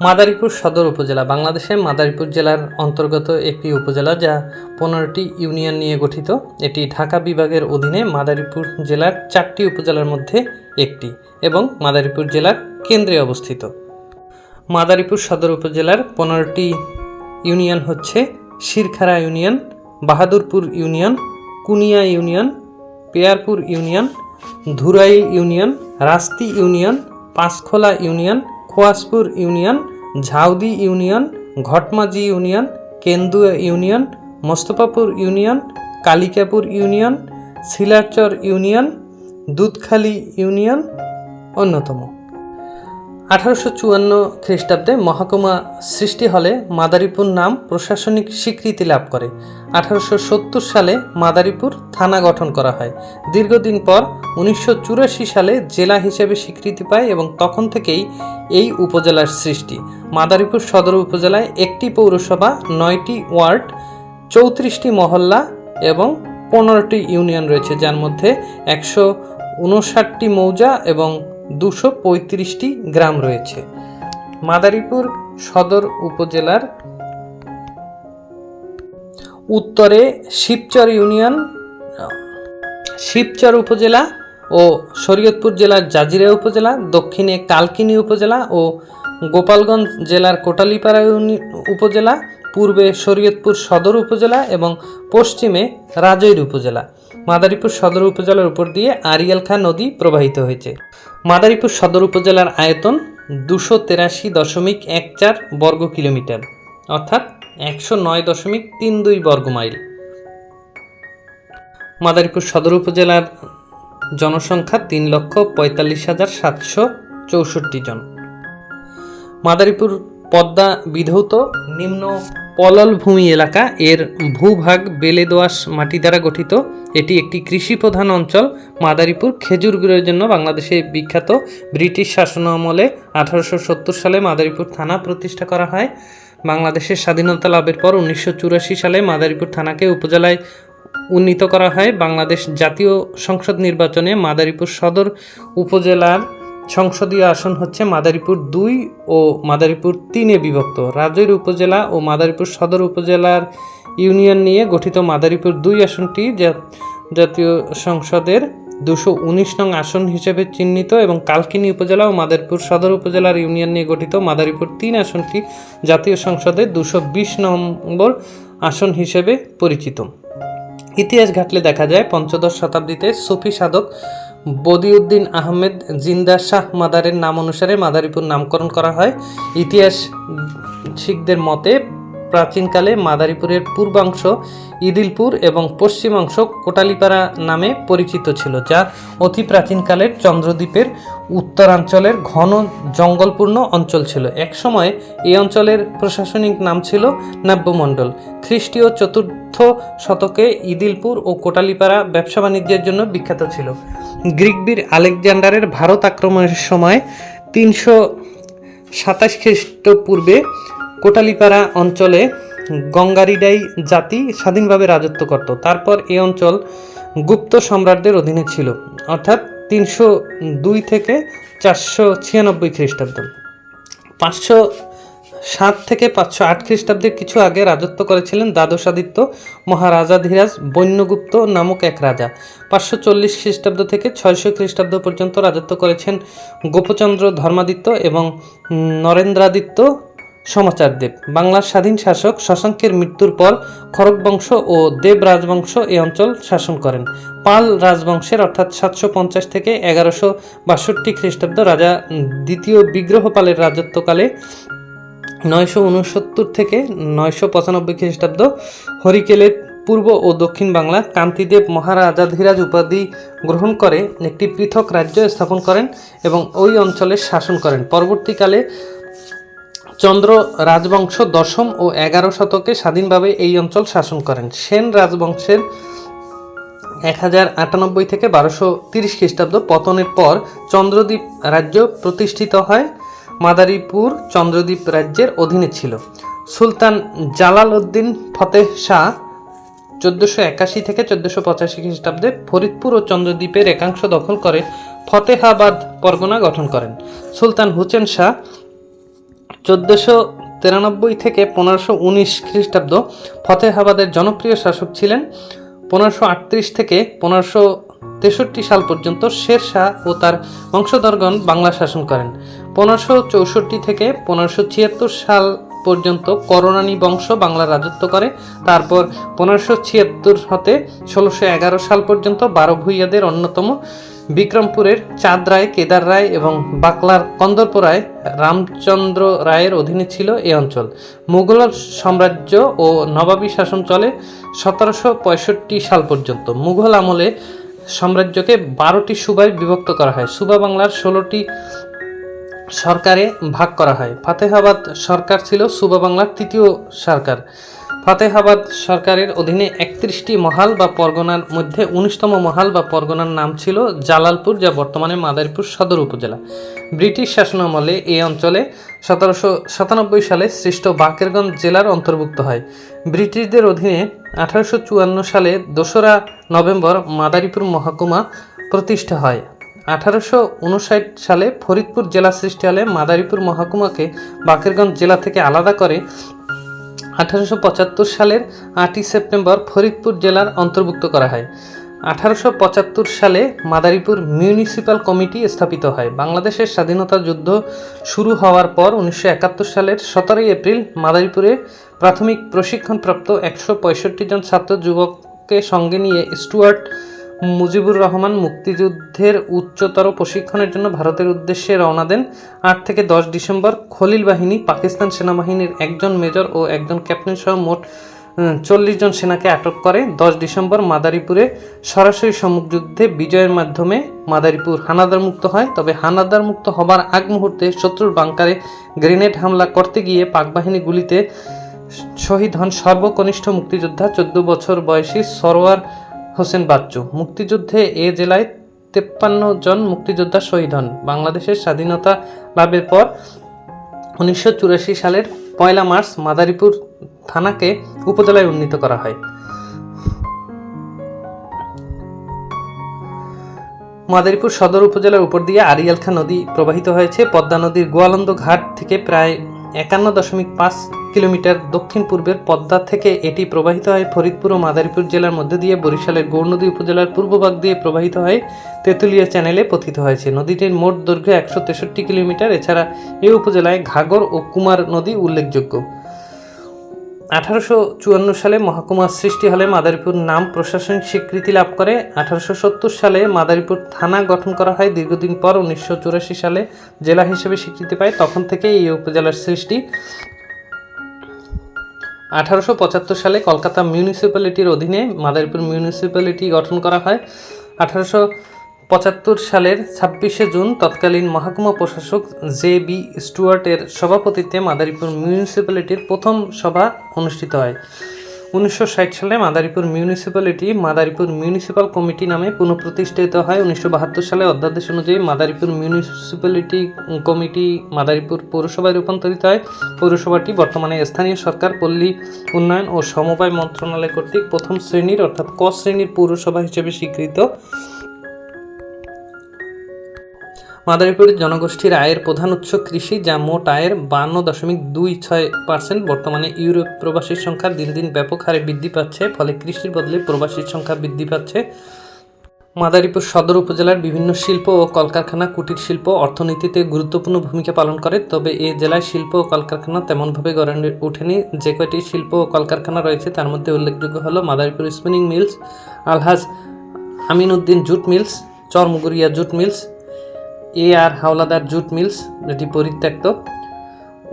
মাদারীপুর সদর উপজেলা। বাংলাদেশের মাদারীপুর জেলার অন্তর্গত একটি উপজেলা যা পনেরোটি ইউনিয়ন নিয়ে গঠিত। এটি ঢাকা বিভাগের অধীনে মাদারীপুর জেলার চারটি উপজেলার মধ্যে একটি এবং মাদারীপুর জেলার কেন্দ্রে অবস্থিত। মাদারীপুর সদর উপজেলার পনেরোটি ইউনিয়ন হচ্ছে Shirkhara union, Bahadurpur union, Kunia union, Peyarpur union, Dhurail union, Rasti union, Panchkhola union Khoyaspur union, Jhaudi union, Ghatmaji union, Kendua union, Mostofapur union, Kalikapur union Shilachar union, Dudhkhali union অন্যতম। আঠারোশো চুয়ান্ন খ্রিস্টাব্দে মহকুমা সৃষ্টি হলে মাদারীপুর নাম প্রশাসনিক স্বীকৃতি লাভ করে। আঠারোশো সত্তর সালে মাদারীপুর থানা গঠন করা হয়। দীর্ঘদিন পর উনিশশো চুরাশি সালে জেলা হিসেবে স্বীকৃতি পায় এবং তখন থেকেই এই উপজেলার সৃষ্টি। মাদারীপুর সদর উপজেলায় একটি পৌরসভা, নয়টি ওয়ার্ড, চৌত্রিশটি মহল্লা এবং পনেরোটি ইউনিয়ন রয়েছে, যার মধ্যে একশো উনষাটটি মৌজা এবং দুশো পঁয়ত্রিশটি গ্রাম রয়েছে। মাদারীপুর সদর উপজেলার উত্তরে শিবচর ইউনিয়ন, শিবচর উপজেলা ও শরীয়তপুর জেলার জাজিরা উপজেলা, দক্ষিণে কালকিনি উপজেলা ও গোপালগঞ্জ জেলার কোটালীপাড়া উপজেলা, পূর্বে শরীয়তপুর সদর উপজেলা এবং পশ্চিমে রাজৈর উপজেলা। মাদারীপুর সদর উপজেলার উপর দিয়ে আরিয়াল খাঁ নদী প্রবাহিত হয়েছে। মাদারীপুর সদর উপজেলার আয়তন দুশো তেরাশি দশমিক এক চার বর্গ কিলোমিটার, অর্থাৎ একশো নয় দশমিক তিন দুই বর্গ মাইল। মাদারীপুর সদর উপজেলার জনসংখ্যা তিন লক্ষ পঁয়তাল্লিশ হাজার সাতশো চৌষট্টি জন। মাদারীপুর পদ্মা বিধৌত নিম্ন পলল ভূমি এলাকা। এর ভূভাগ বেলে দোআঁশ মাটি দ্বারা গঠিত। এটি একটি কৃষি প্রধান অঞ্চল। মাদারীপুর খেজুর গুড়ের জন্য বাংলাদেশে বিখ্যাত ব্রিটিশ শাসন আমলে আঠারোশো সত্তর সালে মাদারীপুর থানা প্রতিষ্ঠা করা হয়। বাংলাদেশের স্বাধীনতা লাভের পর উনিশশো চুরাশি সালে মাদারীপুর থানাকে উপজেলায় উন্নীত করা হয়। বাংলাদেশ জাতীয় সংসদ নির্বাচনে মাদারীপুর সদর উপজেলার সংসদীয় আসন হচ্ছে মাদারীপুর দুই ও মাদারীপুর তিনে বিভক্ত। রাজৈর উপজেলা ও মাদারীপুর সদর উপজেলার ইউনিয়ন নিয়ে গঠিত মাদারীপুর দুই আসনটি জাতীয় সংসদের দুশো উনিশ নং আসন হিসেবে চিহ্নিত এবং কালকিনি উপজেলা ও মাদারীপুর সদর উপজেলার ইউনিয়ন নিয়ে গঠিত মাদারীপুর তিন আসনটি জাতীয় সংসদের দুশো বিশ নম্বর আসন হিসেবে পরিচিত। ইতিহাস ঘাটলে দেখা যায়, পঞ্চদশ শতাব্দীতে সুফি সাধক বদিউদ্দিন আহমেদ জিন্দা শাহ মাদারের নাম অনুসারে মাদারীপুর নামকরণ করা হয়। ইতিহাস শিখদের মতে, প্রাচীনকালে মাদারীপুরের পূর্বাংশ ইদিলপুর এবং পশ্চিমাংশ কোটালীপাড়া নামে পরিচিত ছিল, যা অতি প্রাচীনকালের চন্দ্রদ্বীপের উত্তরাঞ্চলের ঘন জঙ্গলপূর্ণ অঞ্চল ছিল। একসময় এই অঞ্চলের প্রশাসনিক নাম ছিল নাব্যমণ্ডল। খ্রিস্টীয় চতুর্থ শতকে ইদিলপুর ও কোটালীপাড়া ব্যবসা বাণিজ্যের জন্য বিখ্যাত ছিল। গ্রিক বীর আলেকজান্ডারের ভারত আক্রমণের সময় তিনশো সাতাশ খ্রিস্টপূর্বে কোটালিপাড়া অঞ্চলে গঙ্গারিডাই জাতি স্বাধীনভাবে রাজত্ব করত। তারপর এই অঞ্চল গুপ্ত সম্রাটদের অধীনে ছিল, অর্থাৎ তিনশো দুই থেকে চারশো ছিয়ানব্বই খ্রিস্টাব্দ। পাঁচশো সাত থেকে পাঁচশো আট খ্রিস্টাব্দের কিছু আগে রাজত্ব করেছিলেন দ্বাদশাদিত্য মহারাজাধিরাজ বন্যগুপ্ত নামক এক রাজা। পাঁচশো চল্লিশ খ্রিস্টাব্দ থেকে ছয়শো খ্রিস্টাব্দ পর্যন্ত রাজত্ব করেছেন গোপচন্দ্র ধর্মাদিত্য এবং নরেন্দ্রাদিত্য সমাচারদেব। বাংলার স্বাধীন শাসক শশাঙ্কের মৃত্যুর পর খড়গ বংশ ও দেব রাজবংশ এই অঞ্চল শাসন করেন। পাল রাজবংশের অর্থাৎ সাতশো পঞ্চাশ থেকে এগারোশো বাষট্টি খ্রিস্টাব্দ রাজা দ্বিতীয় বিগ্রহপালের রাজত্বকালে নয়শো উনসত্তর থেকে নয়শো পঁচানব্বই খ্রিস্টাব্দ হরিকেলের পূর্ব ও দক্ষিণ বাংলা কান্তিদেব মহারাজাধিরাজ উপাধি গ্রহণ করে একটি পৃথক রাজ্য স্থাপন করেন এবং ওই অঞ্চলের শাসন করেন। পরবর্তীকালে চন্দ্র রাজবংশ দশম ও এগারো শতকে স্বাধীনভাবে এই অঞ্চল শাসন করেন। সেন রাজবংশের এক হাজার আটানব্বই থেকে বারোশো তিরিশ খ্রিস্টাব্দ পতনের পর চন্দ্রদ্বীপ রাজ্য প্রতিষ্ঠিত হয়। মাদারীপুর চন্দ্রদ্বীপ রাজ্যের অধীনে ছিল। সুলতান জালাল উদ্দিন ফতেহ শাহ চোদ্দোশো একাশি থেকে চোদ্দোশো পঁচাশি খ্রিস্টাব্দে ফরিদপুর ও চন্দ্রদ্বীপের একাংশ দখল করে ফতেহাবাদ পরগনা গঠন করেন। সুলতান হুসেন শাহ চোদ্দোশো তিরানব্বই থেকে পনেরোশো উনিশ খ্রিস্টাব্দ ফতেহাবাদের জনপ্রিয় শাসক ছিলেন। পনেরোশো আটত্রিশ থেকে পনেরোশো তেষট্টি সাল পর্যন্ত শের শাহ ও তার বংশধরগণ বাংলা শাসন করেন। পনেরোশো চৌষট্টি থেকে পনেরোশো ছিয়াত্তর সাল পর্যন্ত করোনানি বংশ বাংলা রাজত্ব করে। তারপর পনেরোশো ছিয়াত্তর হতে ষোলোশো এগারো সাল পর্যন্ত বারো ভূঁইয়াদের অন্যতম বিক্রমপুরের চাঁদ রায়, কেদার রায় এবং বাকলার কন্দর্প রায়, রামচন্দ্র রায়ের অধীনে ছিল এই অঞ্চল। মুঘল সাম্রাজ্য ও নবাবী শাসন চলে সতেরোশো পঁয়ষট্টি সাল পর্যন্ত। মুঘল আমলে সাম্রাজ্যকে বারোটি সুবায় বিভক্ত করা হয়। সুবা বাংলার ষোলোটি সরকারে ভাগ করা হয়। ফাতেহাবাদ সরকার ছিল সুবা বাংলার তৃতীয় সরকার। ফাতেহাবাদ সরকারের অধীনে একত্রিশটি মহাল বা পরগনার মধ্যে উনিশতম মহাল বা পরগনার নাম ছিল জালালপুর, যা বর্তমানে মাদারীপুর সদর উপজেলা। ব্রিটিশ শাসনামলে এই অঞ্চলে সতেরোশো সাতানব্বই সালে সৃষ্ট বাকেরগঞ্জ জেলার অন্তর্ভুক্ত হয়। ব্রিটিশদের অধীনে আঠারোশো চুয়ান্ন সালে দোসরা নভেম্বর মাদারীপুর মহকুমা প্রতিষ্ঠা হয়। আঠারোশো উনষাট সালে ফরিদপুর জেলা সৃষ্টি হলে মাদারীপুর মহকুমাকে বাকেরগঞ্জ জেলা থেকে আলাদা করে আঠারোশো পঁচাত্তর সালের আটই সেপ্টেম্বর ফরিদপুর জেলার অন্তর্ভুক্ত করা হয়। আঠারোশো পঁচাত্তর সালে মাদারীপুর মিউনিসিপ্যাল কমিটি স্থাপিত হয়। বাংলাদেশের স্বাধীনতা যুদ্ধ শুরু হওয়ার পর উনিশশো একাত্তর সালের সতেরোই এপ্রিল মাদারীপুরে প্রাথমিক প্রশিক্ষণপ্রাপ্ত একশো পঁয়ষট্টি জন ছাত্র যুবককে সঙ্গে নিয়ে স্টুয়ার্ট মুজিবুর রহমান মুক্তিযুদ্ধের উচ্চতর প্রশিক্ষণের জন্য ভারতের উদ্দেশ্যে রওনা দেন আট থেকে দশ ডিসেম্বর। খলিল বাহিনী পাকিস্তান সেনাবাহিনীর একজন মেজর ও একজন ক্যাপ্টেন সহ মোট চল্লিশ জন সেনাকে আটক করে। দশ ডিসেম্বর মাদারীপুরে সরাসরি সম্মুখযুদ্ধে বিজয়ের মাধ্যমে মাদারীপুর হানাদার মুক্ত হয়। তবে হানাদার মুক্ত হবার আগ মুহূর্তে শত্রুর বাংকারে গ্রেনেড হামলা করতে গিয়ে পাক বাহিনী গুলিতে শহীদ হন সর্বকনিষ্ঠ মুক্তিযোদ্ধা, চোদ্দ বছর বয়সী সরোয়ার হোসেন বাচ্চু। মুক্তিযুদ্ধে এ জেলায় তেপ্পান্ন জন মুক্তিযোদ্ধা শহীদ হন। বাংলাদেশের স্বাধীনতা লাভের পর উনিশশো চুরাশি সালের পয়লা মার্চ মাদারীপুর থানাকে উপজেলায় উন্নীত করা হয়। মাদারীপুর সদর উপজেলার উপর দিয়ে আরিয়ালখা নদী প্রবাহিত হয়েছে। পদ্মা নদীর গোয়ালন্দ ঘাট থেকে প্রায় একান্ন দশমিক পাঁচ কিলোমিটার দক্ষিণ পূর্বের পদ্মা থেকে এটি প্রবাহিত হয় ফরিদপুর ও মাদারীপুর জেলার মধ্যে দিয়ে। বরিশালের গৌরনদী উপজেলার পূর্বভাগ দিয়ে প্রবাহিত হয় তেঁতুলিয়া চ্যানেলে পতিত হয়েছে। নদীটির মোট দৈর্ঘ্য একশো তেষট্টি কিলোমিটার। এছাড়া এই উপজেলায় ঘাগর ও কুমার নদী উল্লেখযোগ্য। আঠারোশো চুয়ান্ন সালে মহকুমার সৃষ্টি হলে মাদারীপুর নাম প্রশাসনিক স্বীকৃতি লাভ করে। আঠারোশো সত্তর সালে মাদারীপুর থানা গঠন করা হয়। দীর্ঘদিন পর উনিশশো চুরাশি সালে জেলা হিসেবে স্বীকৃতি পায়। তখন থেকে এই উপজেলার সৃষ্টি। আঠারোশো পঁচাত্তর সালে কলকাতা মিউনিসিপ্যালিটির অধীনে মাদারীপুর মিউনিসিপ্যালিটি গঠন করা হয়। আঠারোশো পঁচাত্তর সালের ছাব্বিশে জুন তৎকালীন মহাকুমা প্রশাসক জে বি স্টুয়ার্টের সভাপতিত্বে মাদারীপুর মিউনিসিপ্যালিটির প্রথম সভা অনুষ্ঠিত হয়। উনিশশো ষাট সালে Madaripur municipality Madaripur municipal committee নামে পুনঃপ্রতিষ্ঠিত হয়। উনিশশো বাহাত্তর সালে অধ্যাদেশ অনুযায়ী মাদারীপুর মিউনিসিপ্যালিটি কমিটি মাদারীপুর পৌরসভায় রূপান্তরিত হয়। পৌরসভাটি বর্তমানে স্থানীয় সরকার, পল্লী উন্নয়ন ও সমবায় মন্ত্রণালয় কর্তৃক প্রথম শ্রেণির অর্থাৎ ক শ্রেণির পৌরসভা হিসেবে স্বীকৃত। মাদারীপুরের জনগোষ্ঠীর আয়ের প্রধান উৎস কৃষি, যা মোট আয়ের বান্ন দশমিক দুই ছয় পার্সেন্ট। বর্তমানে ইউরোপ প্রবাসীর সংখ্যা দিন দিন ব্যাপক হারে বৃদ্ধি পাচ্ছে, ফলে কৃষির বদলে প্রবাসীর সংখ্যা বৃদ্ধি পাচ্ছে। মাদারীপুর সদর উপজেলার বিভিন্ন শিল্প ও কলকারখানা কুটির শিল্প অর্থনীতিতে গুরুত্বপূর্ণ ভূমিকা পালন করে, তবে এ জেলায় শিল্প ও কলকারখানা তেমনভাবে গড়ে ওঠেনি। যে কয়টি শিল্প ও কলকারখানা রয়েছে, তার মধ্যে উল্লেখযোগ্য হলো Madaripur spinning mills Alhaj Aminuddin jute mills Charmuguria jute mills A R Howlader jute mills, যেটি পরিত্যক্ত।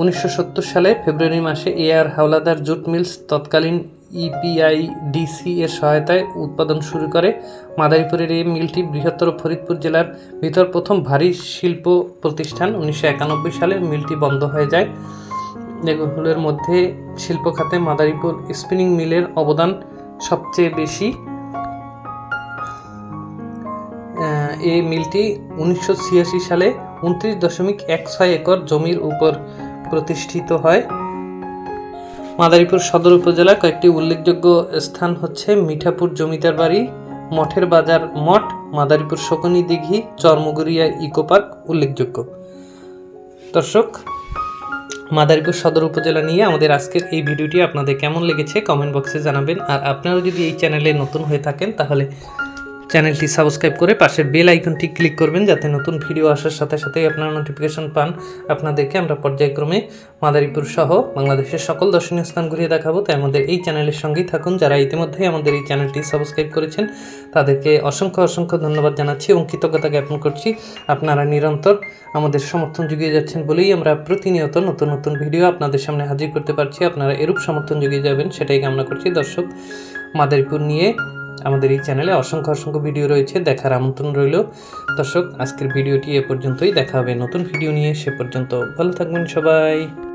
উনিশশো সত্তর সালে ফেব্রুয়ারি মাসে A R Howlader jute mills তৎকালীন ইপিআইডিসি এর সহায়তায় উৎপাদন শুরু করে। মাদারীপুরের এই মিলটি বৃহত্তর ফরিদপুর জেলার ভিতর প্রথম ভারী শিল্প প্রতিষ্ঠান। উনিশশো একানব্বই সালে মিলটি বন্ধ হয়ে যায়। এগুলোর মধ্যে শিল্প খাতে মাদারীপুর স্পিনিং মিলের অবদান সবচেয়ে বেশি। এই মিলটি উনিশশো ছিয়াশি সালে উনত্রিশ দশমিক এক ছয় একর জমির উপর প্রতিষ্ঠিত হয়। মাদারীপুর সদর উপজেলার কয়েকটি উল্লেখযোগ্য স্থান হচ্ছে মিঠাপুর জমিদার বাড়ি, মঠের বাজার মঠ, মাদারীপুর শকুনি দিঘি, চরমগুড়িয়া ইকো পার্ক উল্লেখযোগ্য। দর্শক, মাদারীপুর সদর উপজেলা নিয়ে আমাদের আজকের এই ভিডিওটি আপনাদের কেমন লেগেছে কমেন্ট বক্সে জানাবেন। আর আপনারা যদি এই চ্যানেলে নতুন হয়ে থাকেন তাহলে চ্যানেলটি সাবস্ক্রাইব করে পাশের বেল আইকনটি ক্লিক করবেন যাতে নতুন ভিডিও আসার সাথে সাথেই আপনারা নোটিফিকেশন পান। আপনাদেরকে আমরা পর্যায়ক্রমে মাদারীপুর সহ বাংলাদেশের সকল দর্শনীয় স্থান ঘুরিয়ে দেখাবো। তাই আমাদের এই চ্যানেলের সঙ্গেই থাকুন। যারা ইতিমধ্যেই আমাদের এই চ্যানেলটি সাবস্ক্রাইব করেছেন, তাদেরকে অসংখ্য অসংখ্য ধন্যবাদ জানাচ্ছি এবং কৃতজ্ঞতা জ্ঞাপন করছি। আপনারা নিরন্তর আমাদের সমর্থন জুগিয়ে যাচ্ছেন বলেই আমরা প্রতিনিয়ত নতুন নতুন ভিডিও আপনাদের সামনে হাজির করতে পারছি। আপনারা এরূপ সমর্থন জুগিয়ে যাবেন, সেটাই কামনা করছি। দর্শক, মাদারীপুর নিয়ে আমাদের এই চ্যানেলে অসংখ্য অসংখ্য ভিডিও রয়েছে, দেখার আমন্ত্রণ রইল। দর্শক, আজকের ভিডিওটি এ পর্যন্তই, দেখা হবে নতুন ভিডিও নিয়ে, সে পর্যন্ত ভালো থাকবেন সবাই।